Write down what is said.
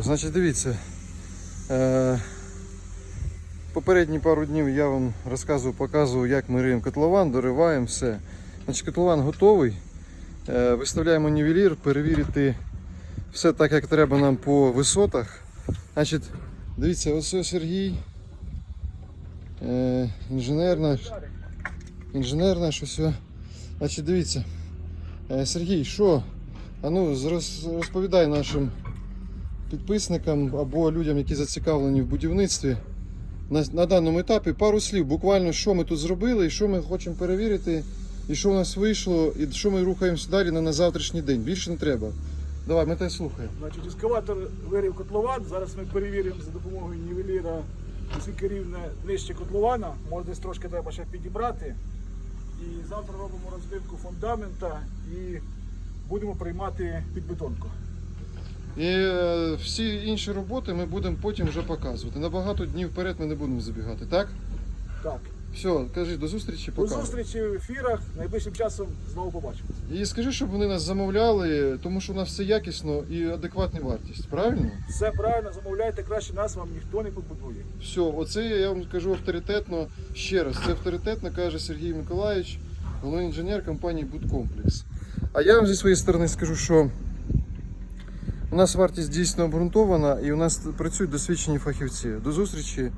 Значить, дивіться. Е, попередні пару днів я вам розказував, показував, як ми риємо котлован, дориваємо все. Значить, котлован готовий. Е, виставляємо нівелір, перевірити все так, як треба нам по висотах. Значить, дивіться, ось Сергій. Е, інженер наш. Інженер наш ось. Значить, дивіться. Сергій, що? А ну, розповідай нашим підписникам або людям, які зацікавлені в будівництві. На, на даному етапі пару слів, буквально, що ми тут зробили, і що ми хочемо перевірити, і що у нас вийшло, і що ми рухаємося далі на, на завтрашній день. Більше не треба. Давай, ми тебе слухаємо. Значить, ескаватор вирів котлован. Зараз ми перевіримо за допомогою нівеліра, наскільки рівне нижче котлована. Може десь трошки треба ще підібрати. І завтра робимо розбивку фундамента і будемо приймати підбетонку. І е, всі інші роботи ми будемо потім вже показувати. На багато днів вперед ми не будемо забігати, так? Так, Все, кажи, до зустрічі, до зустрічі в ефірах. Найближчим часом знову побачимо. І скажи, щоб вони нас замовляли, тому що у нас все якісно і адекватна вартість. Правильно? Все правильно, замовляйте краще нас, вам ніхто не побудує. Все, оце я вам кажу авторитетно ще раз. Це авторитетно каже Сергій Миколаївич, головний інженер компанії Будкомплекс. А я вам зі своєї сторони скажу, що у нас вартість дійсно обґрунтована і у нас працюють досвідчені фахівці. До зустрічі